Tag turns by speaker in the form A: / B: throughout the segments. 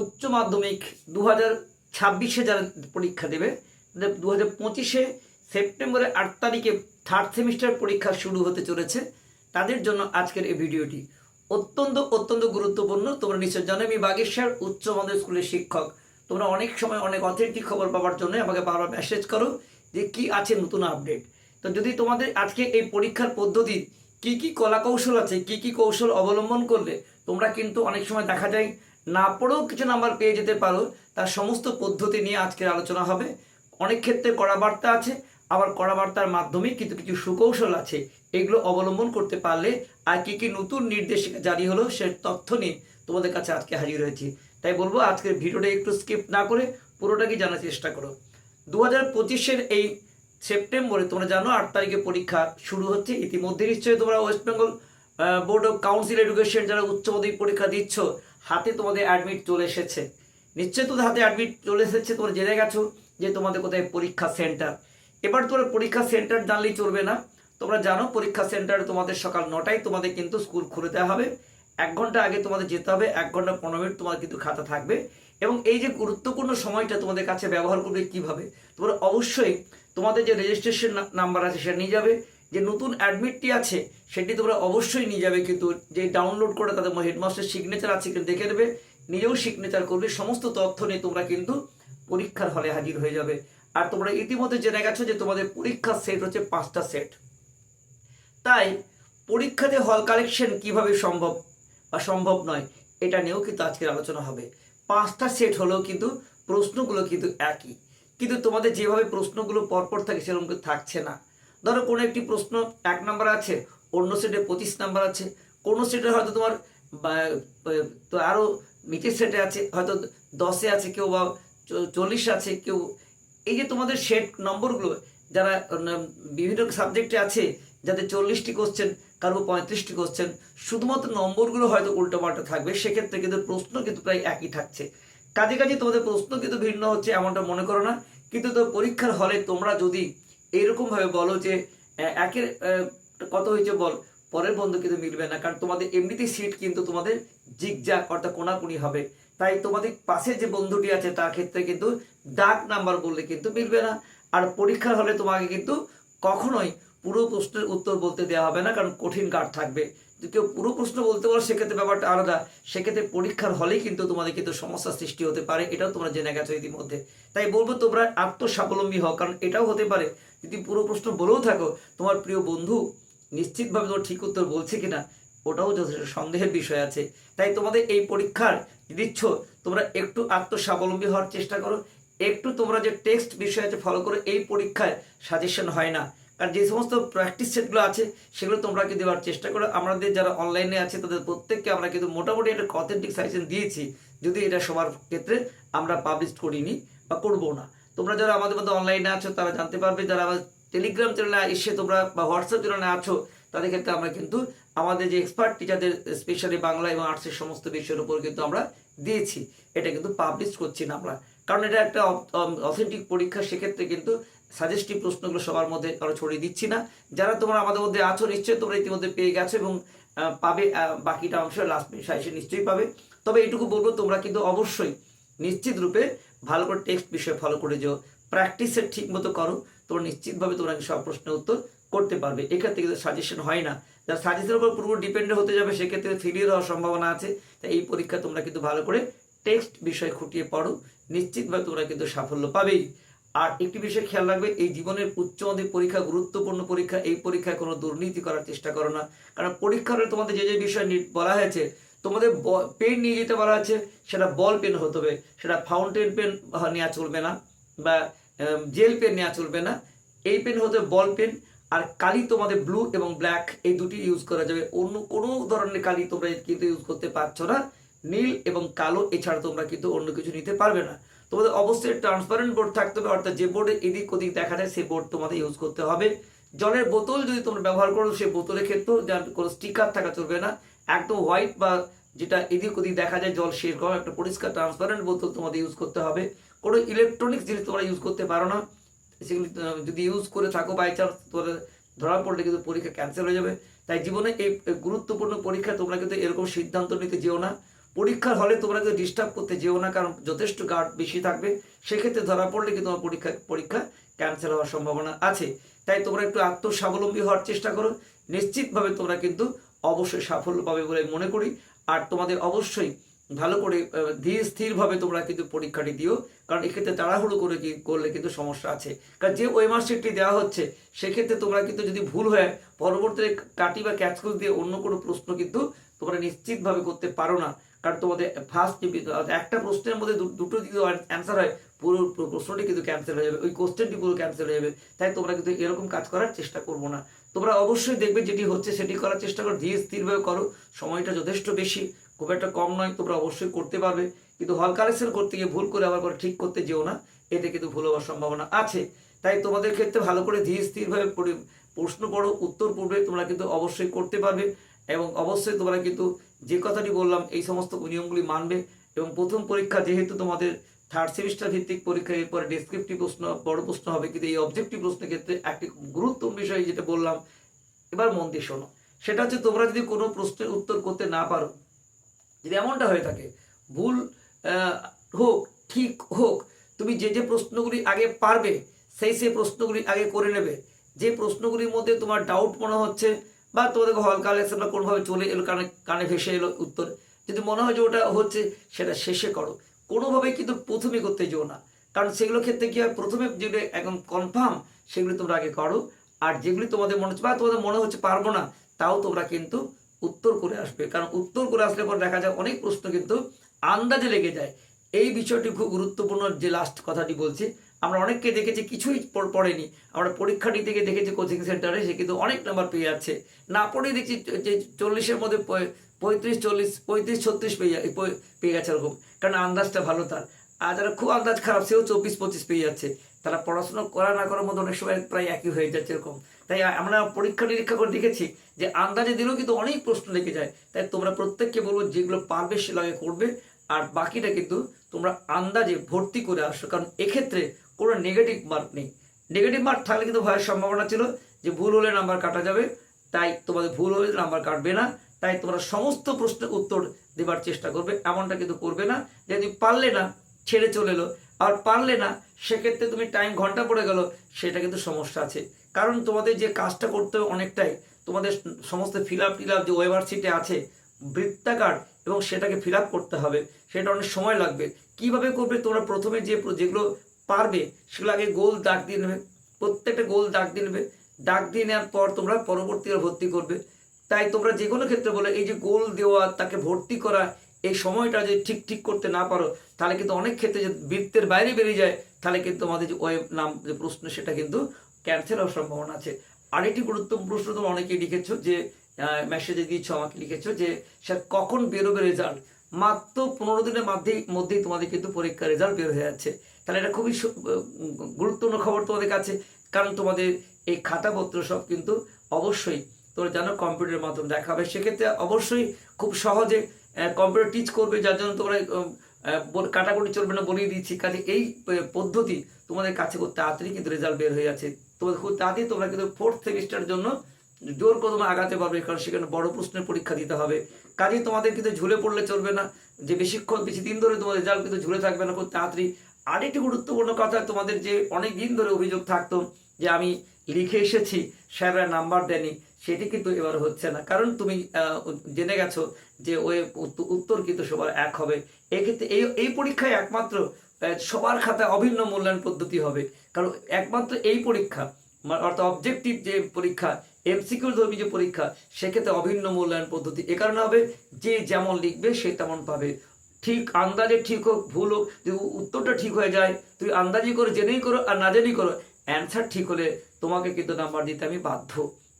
A: উচ্চ মাধ্যমিক দু হাজার ছাব্বিশে যারা পরীক্ষা দেবে দু হাজার পঁচিশে সেপ্টেম্বরের আট তারিখে থার্ড সেমিস্টার পরীক্ষা শুরু হতে চলেছে। তাদের জন্য আজকের এই ভিডিওটি অত্যন্ত অত্যন্ত গুরুত্বপূর্ণ। তোমরা নিশ্চয় জানো, আমি বাগেশ্বর উচ্চ মাধ্যমিক স্কুলের শিক্ষক। তোমরা অনেক সময় অনেক অথেন্টিক খবর পাওয়ার জন্য আমাকে বারবার মেসেজ করো যে কি আছে নতুন আপডেট তো যদি তোমাদের আজকে এই পরীক্ষার পদ্ধতি কি কি কলা কৌশল আছে, কি কি কৌশল অবলম্বন করলে তোমরা কিন্তু অনেক সময় দেখা যায় না পড়েও কিছু নাম্বার পেয়ে যেতে পারো। তার সমস্ত পদ্ধতি নিয়ে আজকের আলোচনা হবে। অনেক ক্ষেত্রে কড়া বার্তা আছে, আবার কড়া বার্তার মাধ্যমে কিন্তু কিছু সুকৌশল আছে। এগুলো অবলম্বন করতে পারলে আর কি কি নতুন নির্দেশিকা জারি হলো সে তথ্য নিয়ে তোমাদের কাছে আজকে হাজির হয়েছি। তাই বলব, আজকের ভিডিওটা একটু স্কিপ না করে পুরোটাকে জানার চেষ্টা করো। দু হাজার পঁচিশের এই সেপ্টেম্বরে তোমরা জানো, আট তারিখে পরীক্ষা শুরু হচ্ছে। ইতিমধ্যে নিশ্চয়ই তোমরা West Bengal board of council education যারা উচ্চ মাধ্যমিক পরীক্ষা দিচ্ছ হাতে তোমাদের অ্যাডমিট চলে এসেছে। নিশ্চয়ই তোদের হাতে অ্যাডমিট চলে এসেছে, তোমরা জেনে গেছো যে তোমাদের কোথায় পরীক্ষা সেন্টার এবার তোমরা পরীক্ষা সেন্টার জানলেই চলবে না। তোমরা জানো পরীক্ষা সেন্টার তোমাদের সকাল নটায় তোমাদের কিন্তু স্কুল খুলে দেওয়া হবে। এক ঘণ্টা আগে তোমাদের যেতে হবে, এক ঘণ্টা পনেরো মিনিট তোমার কিন্তু খাতা থাকবে। এবং এই যে গুরুত্বপূর্ণ সময়টা তোমাদের কাছে ব্যবহার করবে কীভাবে, তোমরা অবশ্যই তোমাদের যে রেজিস্ট্রেশন নাম্বার আছে সেটা নিয়ে যাবে। যে নতুন অ্যাডমিটটি আছে, সেটি তোমরা অবশ্যই নিয়ে যাবে কিন্তু যে ডাউনলোড করে তাদের হেডমাস্টার সিগনেচার আছে কিন্তু দেখে দেবে, নিজেও সিগনেচার করবে, সমস্ত তথ্য নিয়ে তোমরা কিন্তু পরীক্ষার হলে হাজির হয়ে যাবে। আর তোমরা ইতিমধ্যে জেনে গেছো যে তোমাদের পরীক্ষার সেট হচ্ছে পাঁচটা সেট তাই পরীক্ষাতে হল কালেকশন কীভাবে সম্ভব বা সম্ভব নয়, এটা নিয়েও কিন্তু আজকের আলোচনা হবে। পাঁচটা সেট হলেও কিন্তু প্রশ্নগুলো কিন্তু একই। কিন্তু তোমাদের যেভাবে প্রশ্নগুলো পরপর থাকে সেরকম কিন্তু থাকছে না। ধরো কোনো একটি প্রশ্ন এক নাম্বার আছে, অন্য সেটে পঁচিশ নাম্বার আছে, কোনো সেটে হয়তো তোমার তো আরও নিচের সেটে আছে, হয়তো দশে আছে কেউ বা চল্লিশ আছে কেউ। এই যে তোমাদের সেট নম্বরগুলো যারা বিভিন্ন সাবজেক্টে আছে, যাদের চল্লিশটি কোশ্চেন কারও পঁয়ত্রিশটি কোশ্চেন শুধুমাত্র নম্বরগুলো হয়তো উল্টোপাল্টা থাকবে, সেক্ষেত্রে কিন্তু প্রশ্ন কিন্তু প্রায় একই থাকছে। কাজে কাজে তোমাদের প্রশ্ন কিন্তু ভিন্ন হচ্ছে, এমনটা মনে করো না। কিন্তু তো পরীক্ষার হলে তোমরা যদি এইরকম ভাবে বলো যে একের কত হয়েছে বল? পরের বন্ধু কিন্তু মিলবে না, কারণ তোমাদের এমনিতেই সিট কিন্তু তোমাদের জিগজাগ অর্থাৎ কোনাকুনি হবে। তাই তোমাদের পাশে যে বন্ধুটি আছে, তার ক্ষেত্রে কিন্তু ডাক নাম্বার বললে কিন্তু মিলবে না। আর পরীক্ষার হলে তোমাকে কিন্তু কখনোই পুরো প্রশ্নের উত্তর বলতে দেওয়া হবে না, কারণ কঠিন কার্ড থাকবে। যদি কেউ পুরো প্রশ্ন বলতে পারো, সেক্ষেত্রে ব্যাপারটা আলাদা। সেক্ষেত্রে পরীক্ষার হলেই কিন্তু তোমাদের কিন্তু সমস্যার সৃষ্টি হতে পারে, এটাও তোমরা জেনে গেছো ইতিমধ্যে। তাই বলব তোমরা আত্মস্বাবলম্বী হও, কারণ এটাও হতে পারে যদি পুরো প্রশ্ন বলেও থাকো, তোমার প্রিয় বন্ধু নিশ্চিতভাবে তোমার ঠিক উত্তর বলছে কিনা, ওটাও যথেষ্ট সন্দেহের বিষয় আছে। তাই তোমাদের এই পরীক্ষার দিচ্ছ তোমরা একটু আত্মস্বাবলম্বী হওয়ার চেষ্টা করো। একটু তোমরা যে টেক্সট বিষয় আছে ফলো করো, এই পরীক্ষায় সাজেশন হয় না। কারণ যে সমস্ত প্র্যাকটিস সেটগুলো আছে, সেগুলো তোমরা কিন্তু দেওয়ার চেষ্টা করো। আমাদের যারা অনলাইনে আছে, তাদের প্রত্যেককে আমরা কিন্তু মোটামুটি একটা অথেন্টিক সাজেশন দিয়েছি। যদি এটা সবার ক্ষেত্রে আমরা পাবলিশ করিনি বা করব না। তোমরা যারা আমাদের মধ্যে অনলাইনে আছো, তারা জানতে পারবে। যারা টেলিগ্রাম চ্যানেলে এসে তোমরা বা হোয়াটসঅ্যাপ চ্যানেলে আছো, তাদের ক্ষেত্রে আমরা কিন্তু আমাদের যে এক্সপার্ট টিচারদের স্পেশালি বাংলা এবং আর্টসের সমস্ত বিষয়ের উপর কিন্তু আমরা দিয়েছি। এটা কিন্তু পাবলিশ করছি না আমরা। কারণ এটা একটা অথেন্টিক পরীক্ষা, সেক্ষেত্রে কিন্তু সাজেস্টিভ প্রশ্নগুলো সবার মধ্যে আমরা ছড়িয়ে দিচ্ছি না। যারা তোমরা আমাদের মধ্যে আছো, নিশ্চয়ই তোমরা ইতিমধ্যে পেয়ে গেছো এবং পাবে বাকিটা অংশ লাস্ট সাইসে নিশ্চয়ই পাবে। তবে এইটুকু বলব, তোমরা কিন্তু অবশ্যই নিশ্চিত রূপে ভালো করে টেক্সট বিষয় ফলো করে যাও প্র্যাকটিসের ঠিক মতো করো তোমরা নিশ্চিতভাবে তোমরা সব প্রশ্নের উত্তর করতে পারবে। এক্ষেত্রে কিন্তু সাজেশন হয় না। যারা সাজেশনের উপর পুরো ডিপেন্ড হতে যাবে, সেক্ষেত্রে ফেলিয়ার দেওয়ার সম্ভাবনা আছে। তাই এই পরীক্ষা তোমরা কিন্তু ভালো করে টেক্সট বিষয় খুঁটিয়ে পড়ো, নিশ্চিতভাবে তোমরা কিন্তু সাফল্য পাবেই। আর একটি বিষয় খেয়াল রাখবে, এই জীবনের উচ্চ মাধ্যমিক পরীক্ষা, গুরুত্বপূর্ণ পরীক্ষা, এই পরীক্ষায় কোনো দুর্নীতি করার চেষ্টা করো না। কারণ পরীক্ষার তোমাদের যে যে বিষয় বলা হয়েছে তোমাদের পেন নিয়ে যেতে বলা আছে, সেটা বল পেন হতে হবে, সেটা ফাউন্টেন পেন নেওয়া চলবে না, বা জেল পেন নেওয়া চলবে না, এই পেন হতে বল পেন আর কালি তোমাদের ব্লু এবং ব্ল্যাক এই দুটি ইউজ করা যাবে, অন্য কোনো ধরনের কালি তোমরা কিন্তু ইউজ করতে পারছ না, নীল এবং কালো, এছাড়া তোমরা কিন্তু অন্য কিছু নিতে পারবে না। তোমাদের অবশ্যই ট্রান্সপারেন্ট বোর্ড থাকতে হবে, অর্থাৎ যে বোর্ডে এদিক ওদিক দেখা যায়, সেই বোর্ড তোমাদের ইউজ করতে হবে। জলের বোতল যদি তোমরা ব্যবহার করো, সেই বোতলের ক্ষেত্রেও যার কোনো স্টিকার থাকা চলবে না একদম হোয়াইট বা যেটা এদিক ওদিক দেখা যায়, জল সেরকম একটা পরিষ্কার ট্রান্সপারেন্ট বোতল তোমাদের ইউজ করতে হবে। কোনো ইলেকট্রনিক্স জিনিস তোমরা ইউজ করতে পারো না। সেগুলি যদি ইউজ করে থাকো বাই চান্স তোমাদের ধরা পড়লে কিন্তু পরীক্ষা ক্যান্সেল হয়ে যাবে। তাই জীবনে এই গুরুত্বপূর্ণ পরীক্ষা তোমরা কিন্তু এরকম সিদ্ধান্ত নিতে যেও না। পরীক্ষার হলে তোমরা কিন্তু ডিস্টার্ব করতে যেও না, কারণ যথেষ্ট গার্ড বেশি থাকবে। সেক্ষেত্রে ধরা পড়লে কিন্তু তোমার পরীক্ষা পরীক্ষা ক্যান্সেল হওয়ার সম্ভাবনা আছে। তাই তোমরা একটু আত্মস্বাবলম্বী হওয়ার চেষ্টা করো। নিশ্চিতভাবে তোমরা কিন্তু অবশ্যই সাফল্য পাবে বলে মনে করি। আর তোমাদের অবশ্যই ভালো করে ধীর স্থিরভাবে তোমরা কিন্তু পরীক্ষাটি দিও। কারণ এক্ষেত্রে তাড়াহুড়ো করে কি, করলে কিন্তু সমস্যা আছে। কারণ যে ওই মার্কশিটটি দেওয়া হচ্ছে, সেক্ষেত্রে তোমরা কিন্তু যদি ভুল হয় পরবর্তীতে কাটি বা ক্যাচকুচ দিয়ে অন্য কোনো প্রশ্ন কিন্তু তোমরা নিশ্চিতভাবে করতে পারো না। কারণ তোমাদের ফার্স্ট একটা প্রশ্নের মধ্যে দুটো যদি অ্যান্সার হয়, পুরো প্রশ্নটি কিন্তু ক্যান্সেল হয়ে যাবে। ওই কোশ্চেনটি পুরো ক্যান্সেল হয়ে যাবে। তাই তোমরা কিন্তু এরকম কাজ করার চেষ্টা করব না। তোমরা অবশ্যই দেখবে যেটি হচ্ছে সেটি করার চেষ্টা করো, ধীরে স্থিরভাবে করো। সময়টা যথেষ্ট বেশি, খুব একটা কম নয়, তোমরা অবশ্যই করতে পারবে। কিন্তু হল কালেকশন করতে গিয়ে ভুল করে আবার করে ঠিক করতে যেও না, এতে কিন্তু ভুল হওয়ার সম্ভাবনা আছে। তাই তোমাদের ক্ষেত্রে ভালো করে ধীরে স্থিরভাবে প্রশ্ন পড়ো, উত্তর পূর্বে তোমরা কিন্তু অবশ্যই করতে পারবে। এবং অবশ্যই তোমরা কিন্তু যে কথাটি বললাম, এই সমস্ত নিয়মগুলি মানবে। এবং প্রথম পরীক্ষা যেহেতু তোমাদের থার্ড সেমিস্টার ভিত্তিক পরীক্ষা এরপরে ডেসক্রিপটিভ প্রশ্ন, বড় প্রশ্ন হবে। কিন্তু এই অবজেক্টিভ প্রশ্নের ক্ষেত্রে একটি গুরুত্বপূর্ণ বিষয় যেটা বললাম, এবার মন দিয়ে শোনো। সেটা হচ্ছে তোমরা যদি কোনো প্রশ্নের উত্তর করতে না পারো, যদি এমনটা হয়ে থাকে, ভুল হোক, ঠিক হোক, তুমি যে যে প্রশ্নগুলি আগে পারবে, সেই সেই প্রশ্নগুলি আগে করে নেবে। যে প্রশ্নগুলির মধ্যে তোমার ডাউট মনে হচ্ছে বা তোমাদের হল বা কোনোভাবে চলে এলো, কানে কানে ভেসে এলো উত্তর, যদি মনে হয় যে ওটা হচ্ছে, সেটা শেষে করো। কোনোভাবেই কিন্তু প্রথমে করতে যেও না। কারণ সেগুলো ক্ষেত্রে কি হয়? প্রথমে যেগুলো একদম কনফার্ম সেগুলি তোমরা আগে করো। আর যেগুলি তোমাদের মনে হচ্ছে বা তোমাদের মনে হচ্ছে পারব না, তাও তোমরা কিন্তু উত্তর করে আসবে। কারণ উত্তর করে আসলে পর দেখা যায় অনেক প্রশ্ন কিন্তু আন্দাজে লেগে যায়। এই বিষয়টি খুব গুরুত্বপূর্ণ যে লাস্ট কথাটি বলছি। আমরা অনেককে দেখেছি, কিছুই পড়েনি। আমরা পরীক্ষাটি থেকে দেখেছি কোচিং সেন্টারে সে কিন্তু অনেক নাম্বার পেয়ে যাচ্ছে। না পড়েই দেখছি যে চল্লিশের মধ্যে পঁয়ত্রিশ, চল্লিশ, পঁয়ত্রিশ, ছত্রিশ পেয়ে পেয়ে গেছে এরকম কারণ আন্দাজটা ভালো তার। আর যারা খুব আন্দাজ খারাপ, সেও চব্বিশ, পঁচিশ পেয়ে যাচ্ছে। তারা পড়াশোনা করা না করার মধ্যে অনেক সময় প্রায় একই হয়ে যাচ্ছে এরকম। তাই আমরা পরীক্ষা নিরীক্ষা করে দেখেছি যে আন্দাজে দিলেও কিন্তু অনেক প্রশ্ন লেগে যায়। তাই তোমরা প্রত্যেককে বলব যেগুলো পারবে সেগুলো আগে করবে। আর বাকিটা কিন্তু তোমরা আন্দাজে ভর্তি করে আসো। কারণ এক্ষেত্রে কোনো নেগেটিভ মার্ক নেই। নেগেটিভ মার্ক থাকলে কিন্তু ভয়ের সম্ভাবনা ছিল যে ভুল হলে নাম্বার কাটা যাবে। তাই তোমাদের ভুল হলে নাম্বার কাটবে না। তাই তোমরা সমস্ত প্রশ্নের উত্তর দেবার চেষ্টা করবে, এমনটা কিন্তু করবে না যদি পারলে না, ছেড়ে চলে এলো, আর পারলে না, সেক্ষেত্রে তুমি টাইম ঘণ্টা পড়ে গেল, সেটা কিন্তু সমস্যা আছে। কারণ তোমাদের যে কাজটা করতে হবে অনেকটাই, তোমাদের সমস্ত ফিল আপ টিল আপ যে ওয়েবসাইটে আছে, বৃত্তাকার, এবং সেটাকে ফিল আপ করতে হবে, সেটা অনেক সময় লাগবে। কীভাবে করবে তোমরা প্রথমে যে যেগুলো পারবে, সেগুলো আগে গোল দাগ দিয়ে নেবে, প্রত্যেকটা গোল দাগ দিয়ে নেবে, দাগ দিয়ে নেওয়ার পর তোমরা পরবর্তীকালে ভর্তি করবে। তাই তোমরা যে কোনো ক্ষেত্রে বলে, এই যে গোল দেওয়া, তাকে ভর্তি করা, এই সময়টা যদি ঠিক ঠিক করতে না পারো, তাহলে কিন্তু অনেক ক্ষেত্রে যে বৃত্তের বাইরে বেরিয়ে যায়, তাহলে কিন্তু আমাদের যে ওয়েব নাম, যে প্রশ্ন, সেটা কিন্তু ক্যান্সেল হওয়ার সম্ভাবনা আছে। আরেকটি গুরুত্বপূর্ণ প্রশ্ন তোমরা অনেকেই লিখেছো যে মেসেজে দিয়েছ, আমাকে লিখেছো যে, স্যার, কখন বেরোবে রেজাল্ট মাত্র পনেরো দিনের মধ্যেই মধ্যেই তোমাদের কিন্তু পরীক্ষার রেজাল্ট বের হয়ে যাচ্ছে। তাহলে এটা খুবই গুরুত্বপূর্ণ খবর তোমাদের কাছে, কারণ তোমাদের এই খাতাপত্র সব কিন্তু অবশ্যই তোমরা জানো কম্পিউটারের মাধ্যমে দেখা হবে সেক্ষেত্রে অবশ্যই খুব সহজে কম্পিউটার টিচ করবে, যার জন্য তোমরা কাটাকুটি চলবে না বলিয়ে দিচ্ছি। কাজে এই পদ্ধতি তোমাদের কাছে খুব তাড়াতাড়ি কিন্তু রেজাল্ট বের হয়ে যাচ্ছে। তোমাদের খুব তাড়াতাড়ি তোমরা কিন্তু ফোর্থ সেমিস্টারের জন্য জোর কদমে আগাতে পারবে, কারণ সেখানে বড় প্রশ্নের পরীক্ষা দিতে হবে। কাজেই তোমাদের কিন্তু ঝুলে পড়লে চলবে না। যে বেশিক্ষণ, বেশি দিন ধরে তোমাদের রেজাল্ট কিন্তু ঝুলে থাকবে না খুব তাড়াতাড়ি। আরেকটি গুরুত্বপূর্ণ কথা, তোমাদের যে অনেক দিন ধরে অভিযোগ থাকতো যে আমি লিখে এসেছি, স্যাররা নাম্বার দেয়নি। সেটি কিন্তু এবার হচ্ছে না। কারণ তুমি জেনে গেছো যে ওই উত্তর কিন্তু সবার এক হবে। এক্ষেত্রে এই এই পরীক্ষায় একমাত্র সবার খাতায় অভিন্ন মূল্যায়ন পদ্ধতি হবে। কারণ একমাত্র এই পরীক্ষা অর্থাৎ অবজেক্টিভ যে পরীক্ষা এমসিকিউ ধর্মী যে পরীক্ষা, সেক্ষেত্রে অভিন্ন মূল্যায়ন পদ্ধতি এ কারণে হবে, যে যেমন লিখবে সে তেমন পাবে। ঠিক আন্দাজে ঠিক হোক, ভুল হোক, যদি উত্তরটা ঠিক হয়ে যায়, তুমি আন্দাজি করো, জেনেই করো, আর না জেনেই করো অ্যান্সার ঠিক হলে তোমাকে কিন্তু নাম্বার দিতে আমি বাধ্য।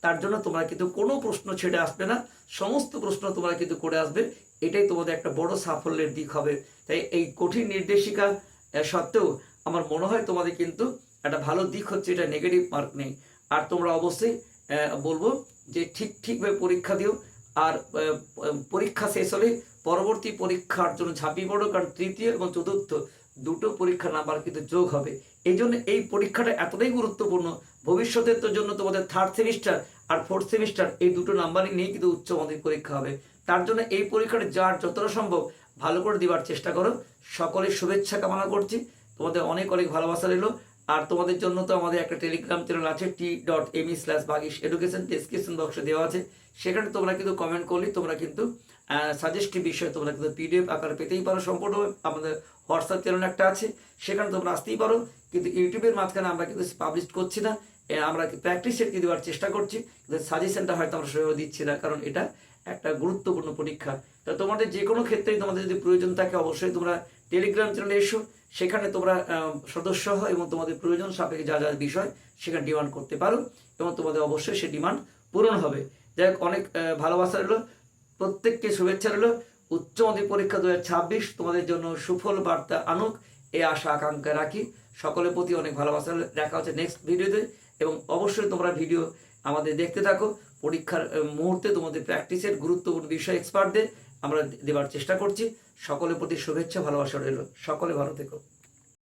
A: তার জন্য তোমরা কিন্তু কোনো প্রশ্ন ছেড়ে আসবে না। সমস্ত প্রশ্ন তোমরা কিন্তু করে আসবে। এটাই তোমাদের একটা বড় সাফল্যের দিক হবে। তাই এই কঠিন নির্দেশিকা সত্ত্বেও আমার মনে হয় তোমাদের কিন্তু একটা ভালো দিক হচ্ছে, এটা নেগেটিভ মার্ক নেই। আর তোমরা অবশ্যই বলব যে ঠিক, ঠিকভাবে পরীক্ষা দিও। আর পরীক্ষা শেষ হলে পরবর্তী পরীক্ষার জন্য ঝাঁপিয়ে পড়ো, কারণ তৃতীয় এবং চতুর্থ দুটো পরীক্ষা নাম্বার কিন্তু যোগ হবে। এই জন্য এই পরীক্ষাটা এতটাই গুরুত্বপূর্ণ ভবিষ্যতের তো জন্য তোমাদের থার্ড সেমিস্টার আর ফোর্থ সেমিস্টার এই দুটো নাম্বারই নিয়ে কিন্তু উচ্চ মাধ্যমিক পরীক্ষা হবে। তার জন্য এই পরীক্ষাটা যার যতটা সম্ভব ভালো করে দেওয়ার চেষ্টা করো। সকলের শুভেচ্ছা কামনা করছি। তোমাদের অনেক অনেক ভালোবাসা রইল। আর তোমাদের জন্য তো আমাদের একটা টেলিগ্রাম চ্যানেল আছে T dot M slash Bagish education description বক্সে দেওয়া আছে। সেখানে তোমরা কিন্তু কমেন্ট করলে তোমরা কিন্তু সাজেস্টিভ বিষয় তোমরা কিন্তু পিডিএফ আকারে পেতেই পারো। সম্পূর্ণ আমাদের হোয়াটসঅ্যাপ চ্যানেল একটা আছে। সেখানে তোমরা আসতেই পারো। কিন্তু ইউটিউবের মাঝখানে আমরা কিন্তু পাবলিশ করছি না। আমরা প্র্যাকটিস সেট দেওয়ার চেষ্টা করছি, কিন্তু সাজেশনটা হয়তো আমরা সেভাবে দিচ্ছি না, কারণ এটা একটা গুরুত্বপূর্ণ পরীক্ষা। তো তোমাদের যে কোনো ক্ষেত্রেই তোমাদের যদি প্রয়োজন থাকে, অবশ্যই তোমরা টেলিগ্রাম চ্যানেলে এসো, সেখানে তোমরা সদস্য হও এবং তোমাদের প্রয়োজন সাপেক্ষে যা যা বিষয় সেখানে ডিমান্ড করতে পারো এবং তোমাদের অবশ্যই সে ডিমান্ড পূরণ হবে। যাই হোক, অনেক ভালোবাসা রইল, প্রত্যেককে শুভেচ্ছা রইল। উচ্চ মাধ্যমিক পরীক্ষা দু তোমাদের জন্য সুফল বার্তা আনুক এই আশা, আকাঙ্ক্ষা রাখি। সকলের প্রতি অনেক ভালোবাসা। দেখা হচ্ছে নেক্সট ভিডিওতে এবং অবশ্যই তোমরা ভিডিও আমাদের দেখতে থাকো। পরীক্ষার মুহূর্তে তোমাদের প্র্যাকটিসের গুরুত্বপূর্ণ বিষয় এক্সপার্টদের আমরা দেবার চেষ্টা করছি। সকলের প্রতি শুভেচ্ছা, ভালোবাসা রইল। সকলে ভালো থেকো।